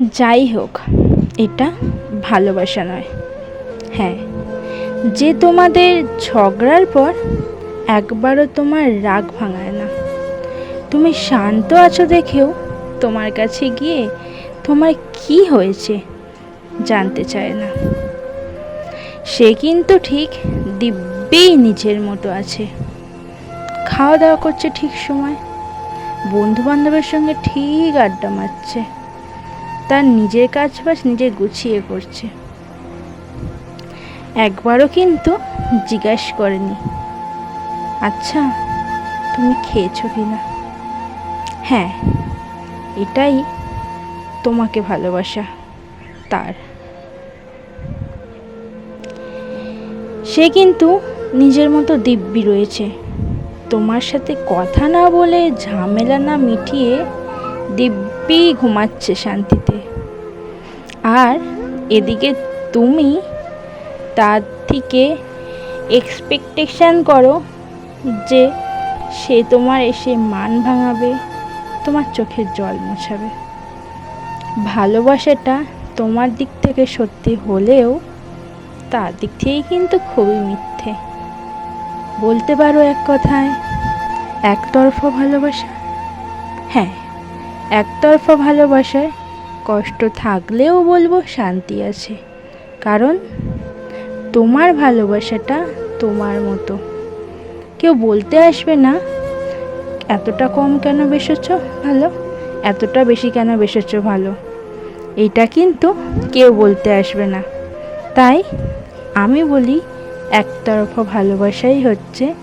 যাই হোক, এটা ভালোবাসা নয়। হ্যাঁ যে তোমাদের ঝগড়ার পর একবারও তোমার রাগ ভাঙায় না। তুমি শান্ত আছো দেখেও তোমার কাছে গিয়ে তোমার কি হয়েছে জানতে চায় না। সে কিন্তু ঠিক দিব্যি নিজের মতো আছে। খাওয়া দাওয়া করছে ঠিক সময়। বন্ধু বান্ধবের সঙ্গে ঠিক আড্ডা মারছে। তার নিজের কাজ বাস নিজে গুছিয়ে করছে। একবারও কিন্তু জিজ্ঞাসা করেনি। আচ্ছা তুমি খেয়েছো কি না হ্যাঁ এটাই তোমাকে ভালোবাসা, তার। সে কিন্তু নিজের মতো দিব্যি রয়েছে। তোমার সাথে কথা না বলে ঝামেলা না মিটিয়ে দিব্যি ঘুমাচ্ছে শান্তিতে। আর এদিকে তুমি তার থেকে এক্সপেকটেশান করো যে সে তোমার এসে মান ভাঙাবে, তোমার চোখের জল মোছাবে। ভালোবাসাটা তোমার দিক থেকে সত্যি হলেও তার দিক থেকেই কিন্তু খুবই মিথ্যে। বলতে পারো এক কথায়, একতরফা ভালোবাসা? হ্যাঁ একতরফা ভালোবাসায় কষ্ট থাকলেও বলব শান্তি আছে। কারণ তোমার ভালোবাসাটা তোমার মতো। কেউ বলতে আসবে না, এতটা কম কেন বেসেছ ভালো? এতটা বেশি কেন বেসেছ ভালো? এটা কিন্তু কেউ বলতে আসবে না। তাই আমি বলি, একতরফা ভালোবাসাই হচ্ছে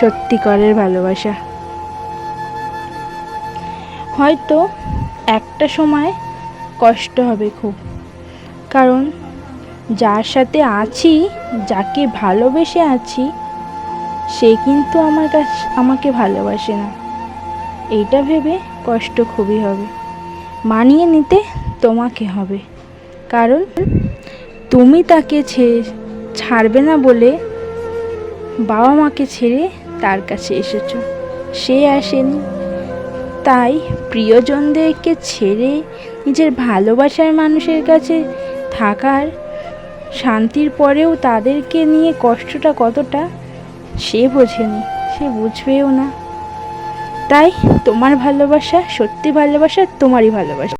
সত্যিকারের ভালোবাসা। হয়তো একটা সময় কষ্ট হবে খুব। কারণ যার সাথে আছি, যাকে ভালোবেসে আছি, সে কিন্তু আমার কাছে, আমাকে ভালোবাসে না। এইটা ভেবে কষ্ট খুবই হবে। মানিয়ে নিতে তোমাকে হবে। কারণ তুমি তাকে ছেড়ে ছাড়বে না বলে বাবা মাকে ছেড়ে তার কাছে এসেছ। সে আসেনি। তাই প্রিয়জনদেরকে ছেড়ে নিজের ভালোবাসার মানুষের কাছে থাকার শান্তির পরেও তাদেরকে নিয়ে কষ্টটা কতটা, সে বোঝেনি, সে বুঝবেও না। তাই তোমার ভালোবাসা সত্যি ভালোবাসা, তোমারই ভালোবাসা।